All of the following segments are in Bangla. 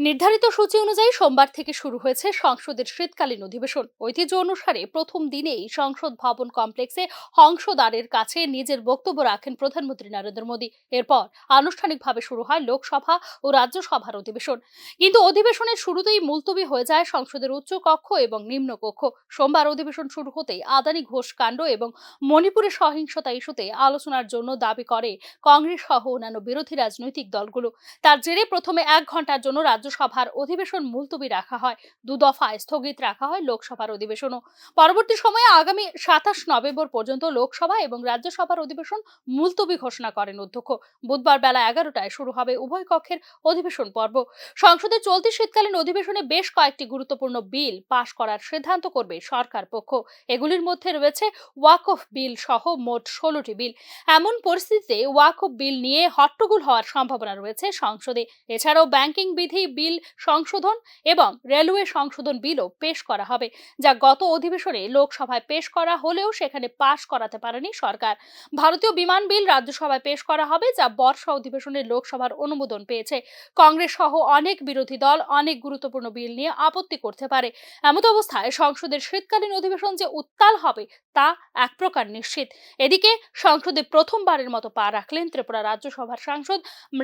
নির্ধারিত সূচি অনুযায়ী সোমবার থেকে শুরু হয়েছে সংসদের শীতকালীন অধিবেশন। ঐতিহ্য অনুসারে প্রথম দিনেই সংসদ ভবন কমপ্লেক্সে হংসদ্বারের কাছে নিজের বক্তব্য রাখেন প্রধানমন্ত্রী নরেন্দ্র মোদী। এরপর আনুষ্ঠানিকভাবে শুরু হয় লোকসভা ও রাজ্যসভার অধিবেশন। কিন্তু অধিবেশনের শুরুতেই মুলতবি হয়ে যায় সংসদের উচ্চ কক্ষ এবং নিম্ন কক্ষ সোমবার অধিবেশন শুরু হতেই আদানি ঘোষ কাণ্ড এবং মণিপুরের সহিংসতা ইস্যুতে আলোচনার জন্য দাবি করে কংগ্রেস সহ অন্যান্য বিরোধী রাজনৈতিক দলগুলো। তার জেরে প্রথমে এক ঘণ্টার জন্য রাজ্যসভার অধিবেশন মুলতবি রাখা হয়। দু দফায় স্থগিত রাখা হয় লোকসভার অধিবেশনও। পরবর্তী সময়ে আগামী সাতাশ নভেম্বর পর্যন্ত লোকসভা এবং রাজ্যসভার অধিবেশন মুলতবি ঘোষণা করেন অধ্যক্ষ। বুধবার বেলা এগারোটায় শুরু হবে উভয় কক্ষের অধিবেশন পর্ব। সংসদের চলতি শীতকালীন অধিবেশনে বেশ কয়েকটি গুরুত্বপূর্ণ বিল পাশ করার সিদ্ধান্ত করবে সরকার পক্ষ। এগুলির মধ্যে রয়েছে ওয়াকফ বিল সহ মোট ষোলোটি বিল। এমন পরিস্থিতিতে ওয়াকফ বিল নিয়ে হট্টগোল হওয়ার সম্ভাবনা রয়েছে সংসদে। এছাড়াও ব্যাংকিং বিধি বিল সংশোধন এবং রেলওয়ে সংশোধন বিলও পেশ করা হবে, যা গত অধিবেশনে লোকসভায় পেশ করা হলেও সেখানে পাশ করাতে পারেনি সরকার। ভারতীয় বিমান বিল রাজ্যসভায় পেশ করা হবে, যা বর্ষা অধিবেশনে লোকসভার অনুমোদন পেয়েছে। কংগ্রেস সহ অনেক বিরোধী দল অনেক গুরুত্বপূর্ণ বিল নিয়ে আপত্তি করতে পারে। এমত অবস্থায় সংসদের শীতকালীন অধিবেশন যে উত্তাল হবে, তা এক প্রকার নিশ্চিত। এদিকে সংসদে প্রথমবারের মতো পা রাখলেন ত্রিপুরা রাজ্যসভার সাংসদ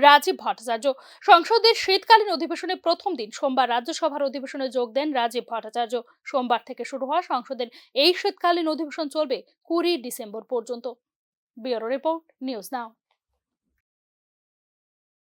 রাজীব ভট্টাচার্য। সংসদের শীতকালীন অধিবেশনে প্রথম দিন সোমবার রাজ্যসভার অধিবেশনে যোগ দেন রাজীব ভট্টাচার্য। সোমবার থেকে শুরু হওয়া সংসদের এই শীতকালীন অধিবেশন চলবে কুড়ি ডিসেম্বর পর্যন্ত। Bureau report, news now.